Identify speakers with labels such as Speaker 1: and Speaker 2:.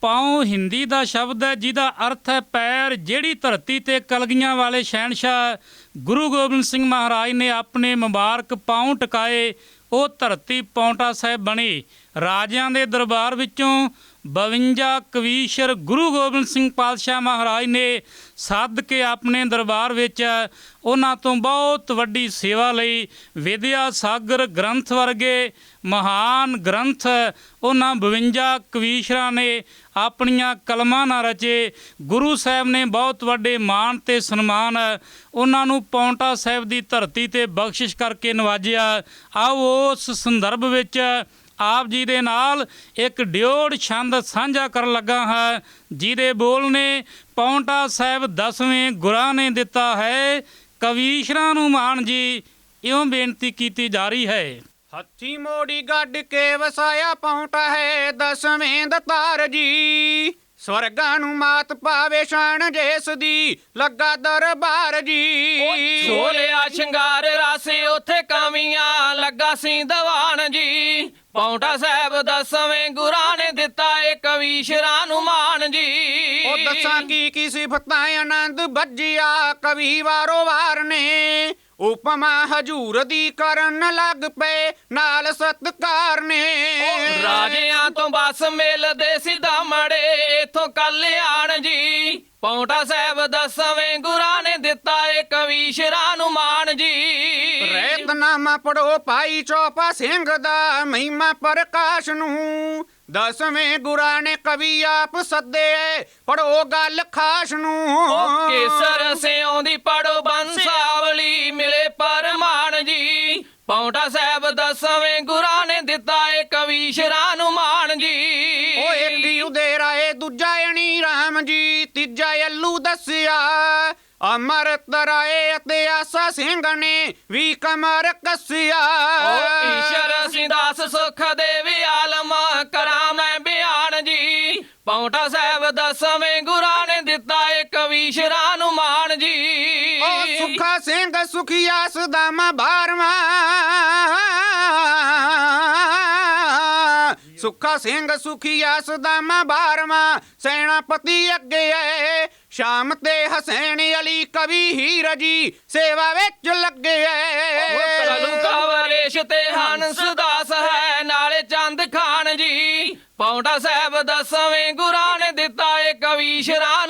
Speaker 1: ਪਾਉ ਹਿੰਦੀ ਦਾ ਸ਼ਬਦ ਹੈ, ਜਿਹਦਾ ਅਰਥ ਹੈ ਪੈਰ, ਜਿਹੜੀ ਧਰਤੀ ਤੇ ਕਲਗੀਆਂ ਵਾਲੇ ਸ਼ਹਿਨशाह ਗੁਰੂ ਗੋਬਿੰਦ ਸਿੰਘ ਮਹਾਰਾਜ ਨੇ ਆਪਣੇ ਮੁਬਾਰਕ ਪਾਉ ਟਿਕਾਏ, ਉਹ ਧਰਤੀ ਪੌਂਟਾ ਸਾਹਿਬ ਬਣੀ। ਰਾਜਿਆਂ ਦੇ ਦਰਬਾਰ ਵਿੱਚੋਂ 52 ਕਵੀਸ਼ਰ ਗੁਰੂ ਗੋਬਿੰਦ ਸਿੰਘ ਪਾਤਸ਼ਾਹ ਮਹਾਰਾਜ ਨੇ ਸੱਦ ਕੇ ਆਪਣੇ ਦਰਬਾਰ ਵਿੱਚ ਉਹਨਾਂ ਤੋਂ ਬਹੁਤ ਵੱਡੀ ਸੇਵਾ ਲਈ ਵਿਦਿਆ ਸਾਗਰ ਗ੍ਰੰਥ ਵਰਗੇ ਮਹਾਨ ਗ੍ਰੰਥ ਉਹਨਾਂ 52 ਕਵੀਸ਼ਰਾਂ ਨੇ ਆਪਣੀਆਂ ਕਲਮਾਂ ਨਾਲ ਰਚੇ। ਗੁਰੂ ਸਾਹਿਬ ਨੇ ਬਹੁਤ ਵੱਡੇ ਮਾਣ ਤੇ ਸਨਮਾਨ ਉਹਨਾਂ ਨੂੰ ਪੌਂਟਾ ਸਾਹਿਬ ਦੀ ਧਰਤੀ ਤੇ ਬਖਸ਼ਿਸ਼ ਕਰਕੇ ਨਵਾਜਿਆ। ਆਓ ਉਸ ਸੰਦਰਭ ਵਿੱਚ ਆਪ ਜੀ ਦੇ ਨਾਲ ਇੱਕ ਡਿਓੜ ਛੰਦ ਸਾਂਝਾ ਕਰਨ ਲੱਗਾ ਹਾਂ। ਜਿਹਦੇ ਬੋਲ ਨੇ ਪੌਂਟਾ ਸਾਹਿਬ ਦਸਵੇਂ ਗੁਰਾਂ ਨੇ ਦਿੱਤਾ ਹੈ। ਕਵੀਸ਼ਰਾਂ ਨੂੰ ਮਾਣ ਜੀ ਇਉਂ ਬੇਨਤੀ ਕੀਤੀ ਜਾ ਰਹੀ ਹੈ।
Speaker 2: ਹੱਥੀ ਮੋੜੀ ਗੱਡ ਕੇ ਵਸਾਇਆ ਪੌਂਟਾ ਹੈ ਦਸਵੇਂ ਦਤਾਰ ਜੀ। ਸਵਰਗਾਂ ਨੂੰ ਮਾਤ ਪਾਵੇ ਸ਼ਾਨ ਜੇਸ ਦੀ ਲੱਗਾ ਦਰਬਾਰ ਜੀ।
Speaker 3: ਛੋਲਿਆ ਸ਼ਿੰਗਾਰ ਰਾਸੇ ਉੱਥੇ ਕਾਮੀਆਂ ਲੱਗਾ ਸੀ ਦੀਵਾਨ ਜੀ। ਪੌਂਟਾ ਸਾਹਿਬ ਦਸਵੇਂ ਗੁਰਾਂ ਨੇ ਦਿੱਤਾ ਏ ਕਵੀਸ਼ਰਾਂ ਨੂੰ ਜੀ।
Speaker 2: ਉਹ ਦੱਸਾਂ ਕੀ ਕੀ ਸਿਫਤਾਂ ਆਨੰਦ ਬੱਜਿਆ ਕਵੀ ਵਾਰੋ ਵਾਰ ਨੇ। ਉਪਮਾ ਹਜੂਰ ਦੀ ਕਰਨ ਲੱਗ ਪਏ ਨਾਲ ਸਤਕਾਰ ਨੇ।
Speaker 3: ਰਾਜਿਆਂ ਤੋਂ ਬਸ ਮਿਲਦੇ ਸਿੱਧਾ ਮੜੇ ਇਥੋਂ ਕਲਿਆਣ ਜੀ। ਪੌਂਟਾ ਸਾਹਿਬ ਦਸਵੇਂ ਗੁਰਾਂ ਨੇ ਦਿੱਤਾ ਏ ਕਵੀਸ਼ਰਾਂ ਨੂੰ ਜੀ।
Speaker 2: ਰੇਤਨਾਮਾ ਪੜੋ ਭਾਈ ਚੋਪਾ ਸਿੰਘ ਦਾ ਮਹਿਮਾ ਪ੍ਰਕਾਸ਼ ਨੂੰ। ਦਸਵੇਂ ਗੁਰਾਂ ਨੇ ਕਵੀ ਆਪ ਸੱਦੇ ਪੜੋ ਗੱਲ ਖਾਸ ਨੂੰ।
Speaker 3: ਓ ਕੇਸਰ ਸਿਉਂ ਦੀ ਪੜੋ ਬੰਸਾਵਲੀ ਮਿਲੇ ਪਰਮਾਨ ਜੀ। ਪੌਂਟਾ ਸਾਹਿਬ ਦਸਵੇਂ ਗੁਰਾਂ ਨੇ ਦਿੱਤਾ ਏ ਕਵੀਸ਼ਰਾਂ ਨੂੰ ਮਾਣ ਜੀ।
Speaker 2: ਓ ਇੱਕ ਹੀ ਉਦੇਰਾ ਏ ਦੂਜਾ ਅਣੀ ਰਾਮ ਜੀ ਤੀਜਾ ਅੱਲੂ ਦੱਸਿਆ। ਅਮਰ ਤਰਾਏ ਅਤੇ ਆਸਾ ਸਿੰਘ ਨੇ ਵੀ ਕਮਰ ਕੱਸਿਆ।
Speaker 3: ਓ ਈਸ਼ਰ ਸਿੰਦਾਸ ਸੁਖ ਦੇਵੀ ਆਲਮ ਕਰਾਂ ਮੈਂ ਬਿਆਨ ਜੀ। ਪੌਂਟਾ ਸਾਹਿਬ ਦਸਵੇਂ ਗੁਰਾਂ ਨੇ ਦਿੱਤਾ ਏ ਕਵੀਸ਼ਰਾਂ ਨੂੰ ਮਾਣ ਜੀ।
Speaker 2: ਓ ਸੁਖਾ ਸਿੰਘ ਸੁਖੀਆ ਸਦਾਮਾ ਬਾਰਵਾ। ਸੁਖਾ ਸਿੰਘ ਸੁਖੀਆ ਸਦਾਮਾ ਬਾਰਵਾ, ਸੈਨਾਪਤੀ ਅੱਗੇ ਐ ਸ਼ਾਮ ਤੇ ਹਸੈਨ ਅਲੀ ਕਵੀ ਹੀਰ ਜੀ ਸੇਵਾ ਵਿੱਚ ਲੱਗੇ ਐ
Speaker 3: ਕਲੂ ਕਵਰੇਸ਼ ਤੇ ਹੰਸ ਦਾਸ ਹੈ ਨਾਲੇ ਚੰਦ ਖਾਨ ਜੀ। ਪੌਂਟਾ ਸਾਹਿਬ ਦਸਵੇਂ ਗੁਰਾਂ ਨੇ ਦਿੱਤਾ ਏ ਕਵੀਸ਼ਰਾਂ